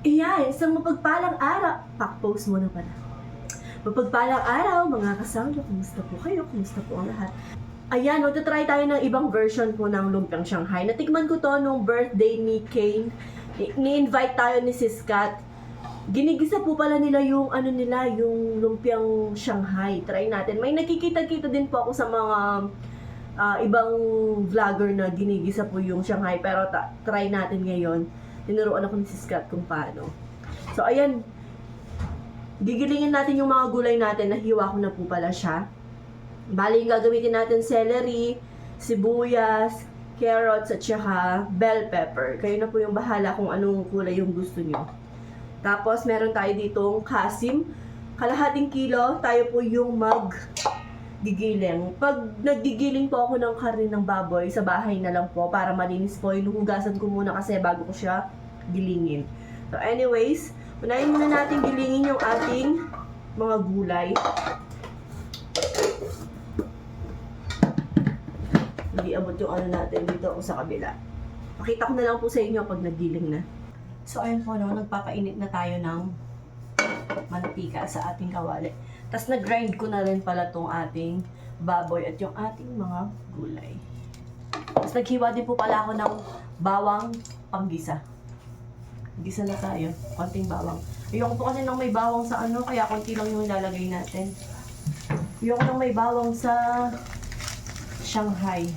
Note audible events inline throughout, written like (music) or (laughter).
Iyan, isang mapagpalang araw. Pack-post mo na pala. Mapagpalang araw, mga kasama. Kumusta po kayo? Kumusta po ang lahat? Ayan, magta-try tayo ng ibang version po ng Lumpiang Shanghai. Natikman ko to nung birthday ni Kane. Ni-invite tayo ni Sis Kat. Ginigisa po pala nila yung ano nila, yung Lumpiang Shanghai. Try natin. May nakikita-kita din po ako sa mga ah, ibang vlogger na ginigisa po yung Shanghai. Pero try natin ngayon. Tinuruan ako ni Sis Kat kung paano. So, ayan. Gigilingin natin yung mga gulay natin. Nahiwa ko na po pala siya. Bali, yung gagamitin natin celery, sibuyas, carrots, at saka bell pepper. Kayo na po yung bahala kung anong kulay yung gusto nyo. Tapos, meron tayo ditong kasim. Kalahating kilo, tayo po yung mag gigiling. Pag naggigiling po ako ng karne ng baboy, sa bahay na lang po para malinis po. Inuhugasan ko muna kasi bago ko siya gilingin. So anyways, unahin muna natin gilingin yung ating mga gulay. Hindi abot yung ano natin dito ako sa kabila. Pakita ko na lang po sa inyo pag nagiling na. So ayun po no, nagpapainit na tayo ng mantika sa ating kawali. Tapos nag-grind ko na rin pala tong ating baboy at yung ating mga gulay. Tapos naghiwa din po pala ako ng bawang panggisa. Gisa na tayo. Konting bawang. Ayoko po kasi nang may bawang sa ano, kaya konti lang yung ilalagay natin. Ayoko nang may bawang sa Shanghai.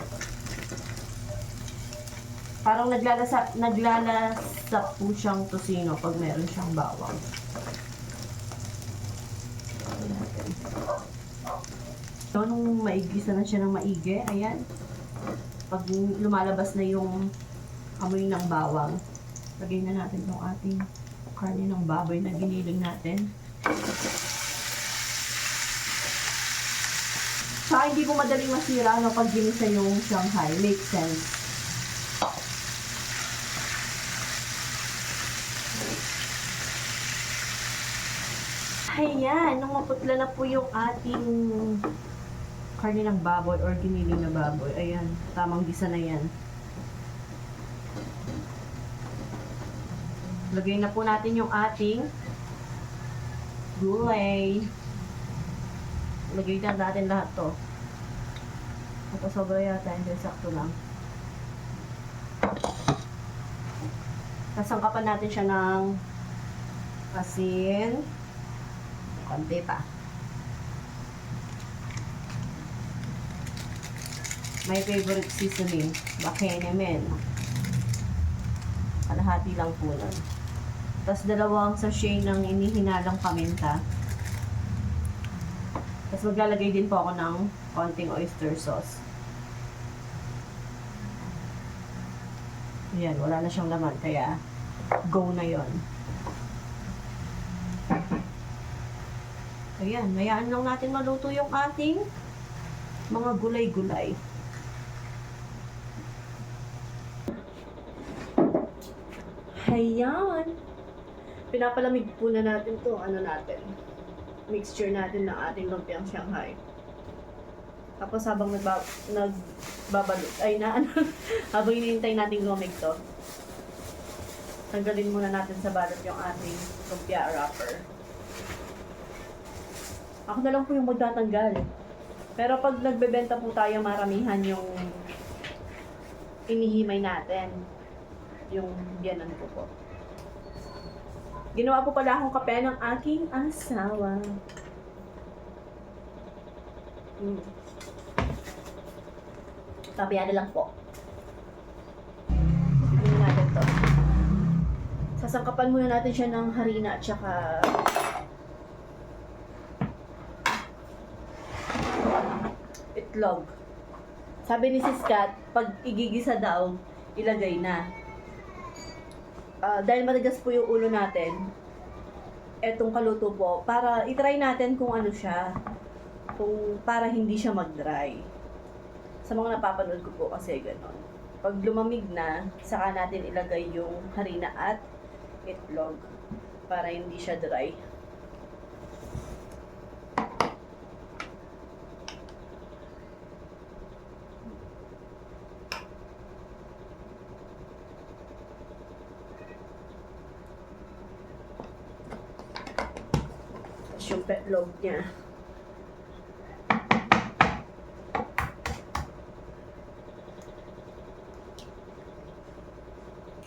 Parang naglalasa, naglalasa po siyang tosino pag meron siyang bawang. So, nung maigisa na siya ng maigi, ayan. Pag lumalabas na yung amoy ng bawang, lagay na natin yung ating karne ng baboy na giniling natin. Saka hindi po madaling masira no, pag ginisa yung Shanghai. Makes sense. Ayan, nung maputla na po yung ating karne ng baboy or giniling na baboy. Ayan, tamang gisa na yan. Lagay na po natin yung ating gulay. Lagay na natin lahat to. Ito sobra yata, hindi sakto lang. Kasangkapan natin siya ng asin. Konti pa. My favorite seasoning, Bakenemen. Kalahati lang po nun. Tapos dalawang sachet ng inihinalang paminta. Tapos maglalagay din po ako ng konting oyster sauce. Ayan, wala na siyang laman, kaya go na yon. Ayan, mayaan lang natin maluto yung ating mga gulay-gulay. Ayan. Pinapalamig po na natin to, ano natin, mixture natin ng ating lumpiang Shanghai. Tapos habang nagba, nagbabalot, ay na ano, (laughs) habang hinihintay natin lumig to, tanggalin muna natin sa balot yung ating lumpia wrapper. Ako na lang po yung magtatanggal. Pero pag nagbebenta po tayo, maramihan yung inihimay natin. Yung biyanan ko po. Ginawa po pala akong kape ng aking asawa. Mm. Kapiyada lang po. Tignan natin to. Sasangkapan muna natin siya ng harina at saka itlog. Sabi ni Sis Kat, pag igigisa daw, ilagay na. Ah, dahil matigas po yung ulo natin, etong kaluto po, para itry natin kung ano siya, kung para hindi siya mag-dry. Sa mga napapanood ko po kasi ganon. Pag lumamig na, saka natin ilagay yung harina at itlog para hindi siya dry. Petlog niya.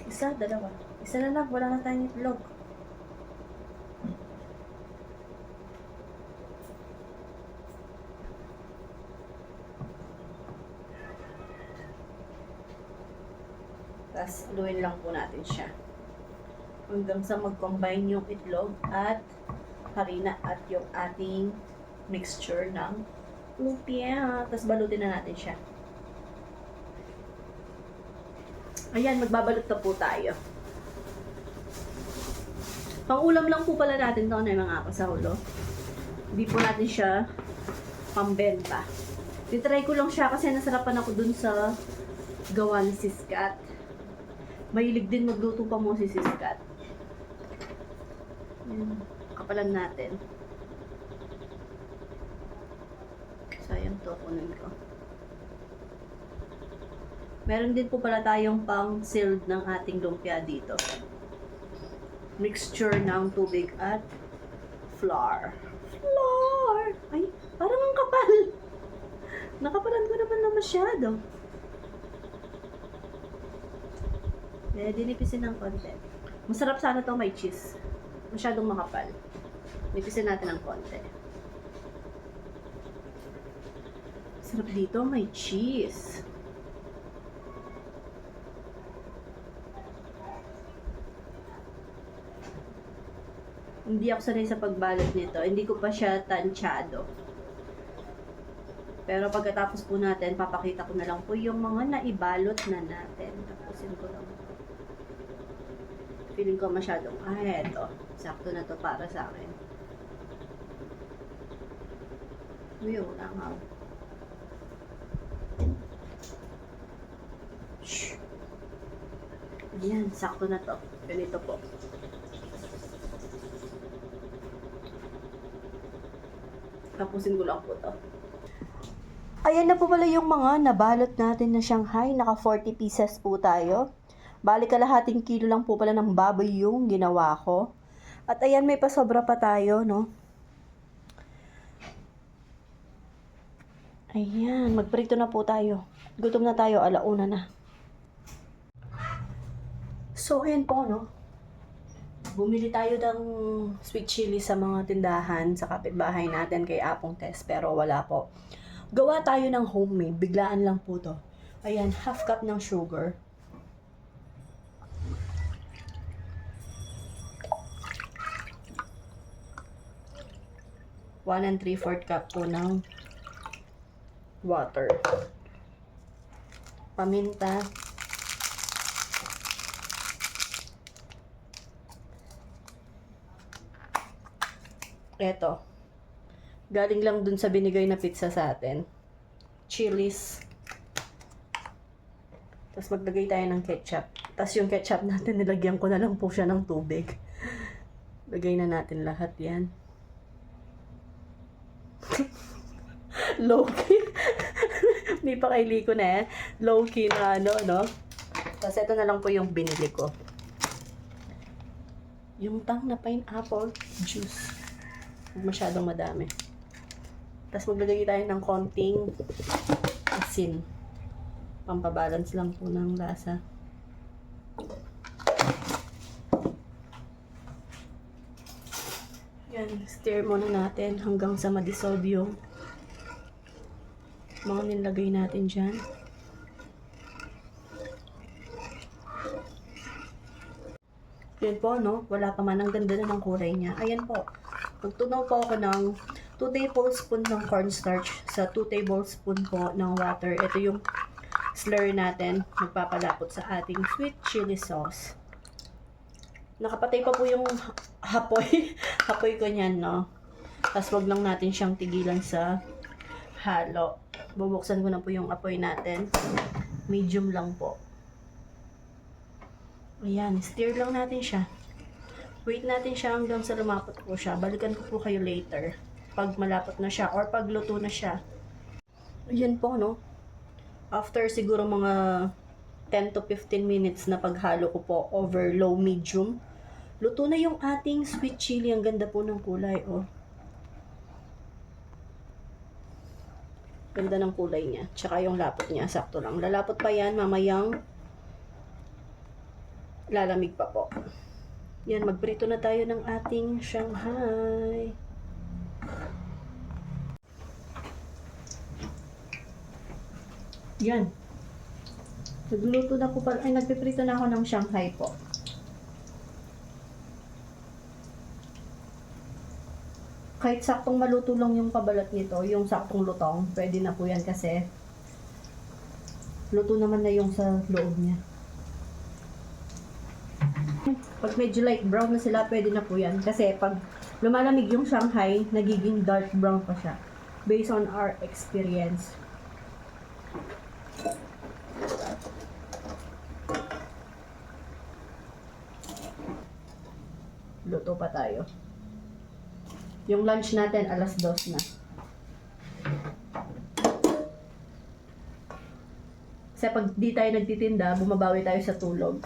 Isa, dalawa. Isa na lang, wala na tayong itlog. Tapos, haluin lang po natin siya. Hanggang sa mag-combine yung itlog at harina at yung ating mixture ng lumpia. Tapos, balutin na natin siya. Ayan, magbabalot na po tayo. Pang-ulam lang po pala natin to na mga kasaulo. Hindi po natin siya pambenta. Titry ko lang siya kasi nasarapan ako dun sa gawa ni Sis Kat. Mahilig din magluto pa mo si Sis Kat. Yan. Kapalan natin. Sayang to, kunin ko. Meron din po pala tayong pang sealed ng ating lumpia dito. Mixture ng tubig at flour. Flour! Ay, parang ang kapal. (laughs) Nakapalan ko naman na masyado. Eh, dinipisin ng konti. Masarap sana to may cheese. Masyadong makapal. Nipisin natin ng konti. Sarap dito, may cheese. Hindi ako sanay sa pagbalot nito. Hindi ko pa siya tansyado. Pero pagkatapos po natin, papakita ko na lang po yung mga naibalot na natin. Tapusin ko lang. Feeling ko masyadong, ah, eto. Sakto na to para sa akin. Uy, wala nga. Shh. Ayan, sakto na to. Ganito po. Tapusin ko lang po to. Ayan na po pala yung mga nabalot natin na Shanghai. Naka 40 pieces po tayo. Balik kalahating kilo lang po pala ng baboy yung ginawa ko. At ayan, may pasobra pa tayo, no? Ayan, magprito na po tayo. Gutom na tayo, alauna na. So, ayan po, no? Bumili tayo ng sweet chili sa mga tindahan sa kapitbahay natin kay Apong Test, pero wala po. Gawa tayo ng homemade, biglaan lang po to. Ayan, half cup ng sugar. One and three-fourth cup po ng water. Paminta. Eto. Galing lang dun sa binigay na pizza sa atin. Chilies. Tapos maglagay tayo ng ketchup. Tapos yung ketchup natin, nilagyan ko na lang po siya ng tubig. (laughs) Lagay na natin lahat yan. (laughs) Low-key. Hindi pa kay ko na eh. Low-key na ano, no? Tapos ito na lang po yung binili ko. Yung tang na pineapple juice. Masyadong madami. Tapos maglagay tayo ng konting asin. Pampabalance lang po ng lasa. Yan, stir muna natin hanggang sa madissolve yung mga nilagay natin dyan. Yan po, no? Wala pa man. Ang ganda na ng kulay niya. Ayan po. Magtunaw po ako ng 2 tablespoon ng cornstarch sa 2 tablespoon po ng water. Ito yung slurry natin. Magpapalapot sa ating sweet chili sauce. Nakapatay pa po yung hapoy. (laughs) hapoy ko niyan, no? Tapos wag lang natin siyang tigilan sa halo. Bubuksan ko na po yung apoy natin. Medium lang po. Ayan, stir lang natin siya. Wait natin siya hanggang sa lumapot po siya. Balikan ko po kayo later. Pag malapot na siya or pag luto na siya. Ayan po, no? After siguro mga 10 to 15 minutes na paghalo ko po over low medium, Luto na yung ating sweet chili. Ang ganda po ng kulay, oh. Ganda ng kulay niya. Tsaka yung lapot niya, sakto lang. Lalapot pa yan, mamayang lalamig pa po. Yan, magprito na tayo ng ating Shanghai. Yan. Nagluto na ko pa, ay nagpiprito na ako ng Shanghai po. Kahit saktong maluto lang yung pabalat nito, yung saktong lutong, pwede na po yan kasi luto naman na yung sa loob niya. Pag medyo light brown na sila, pwede na po yan. Kasi pag lumalamig yung Shanghai, nagiging dark brown pa siya. Based on our experience. Luto pa tayo. Yung lunch natin, alas dos na. Kasi pag di tayo nagtitinda, bumabawi tayo sa tulog.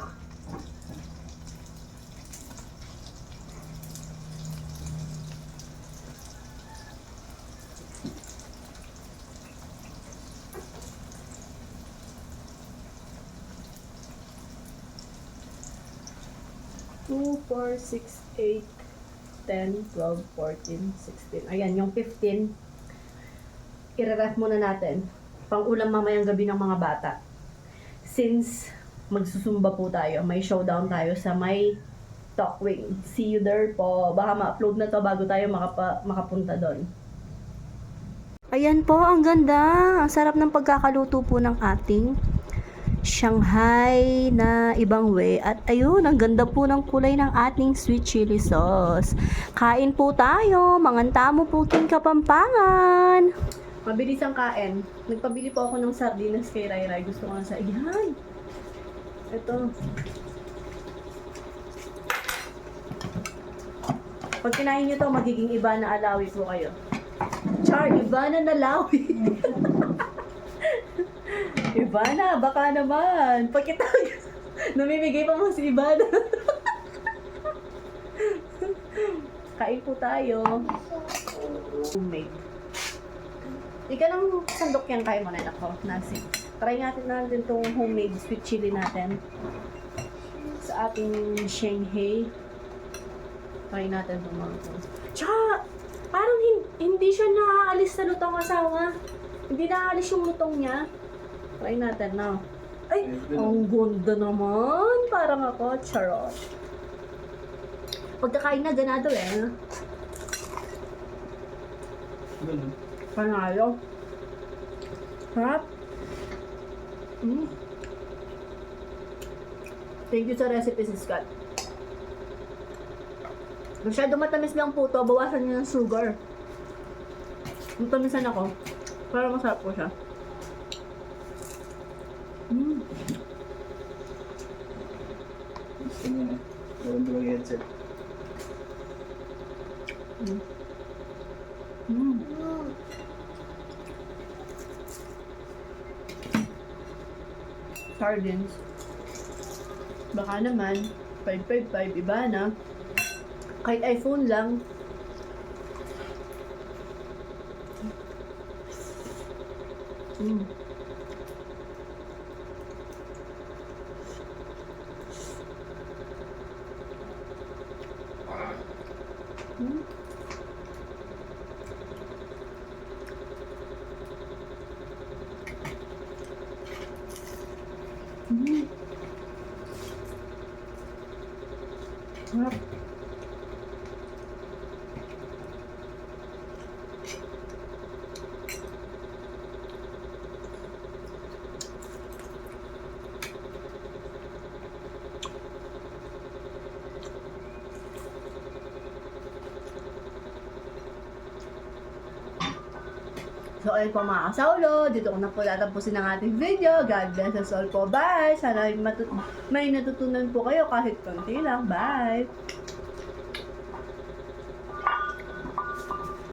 Two, four, six, eight, 10, 12, 14, 16. Ayan, yung 15, ireref muna natin. Pang ulam mamayang gabi ng mga bata. Since magsusumba po tayo, may showdown tayo sa may Talkwing. See you there po. Baka ma-upload na to bago tayo makapa, makapunta doon. Ayan po, ang ganda. Ang sarap ng pagkakaluto po ng ating Shanghai na ibang way. At ayun, ang ganda po ng kulay ng ating sweet chili sauce. Kain po tayo, mangantamo po king kapampangan. Mabilis ang kain. Nagpabili po ako ng sardinas kay Rai Rai. Gusto ko nga sa iyan. Ito. Pag kinain nyo to, magiging iba na alawi po kayo. Char, iba na nalawi. (laughs) Ivana, baka naman. Pagkita, (laughs) namimigay pa mo si Ivana. (laughs) Kain po tayo. Homemade. Ika ng sandok yan kayo mo na ako, nasi. Try natin natin itong homemade sweet chili natin. Sa ating Shanghai. Try natin itong mga to. Tsaka, parang hin- hindi siya naaalis sa lutong asawa. Hindi naaalis yung lutong niya. Try natin na. Ay, ang ganda naman. Parang ako, charot. Pagkakain na, ganado eh. Ganun. Panalo. Sarap. Mm. Thank you sa recipe si Scott. Masyado matamis lang po to, bawasan niyo ng sugar. Matamisan ako. Para masarap po siya. Mm. Gusto headset. Sardines. Baka naman, 555 iba na. Kahit iPhone lang. Mm. So, ayun po mga kasaulo. Dito ko na po tatapusin ang ating video. God bless us all po. Bye! Sana may, matut- may natutunan po kayo kahit konti lang. Bye!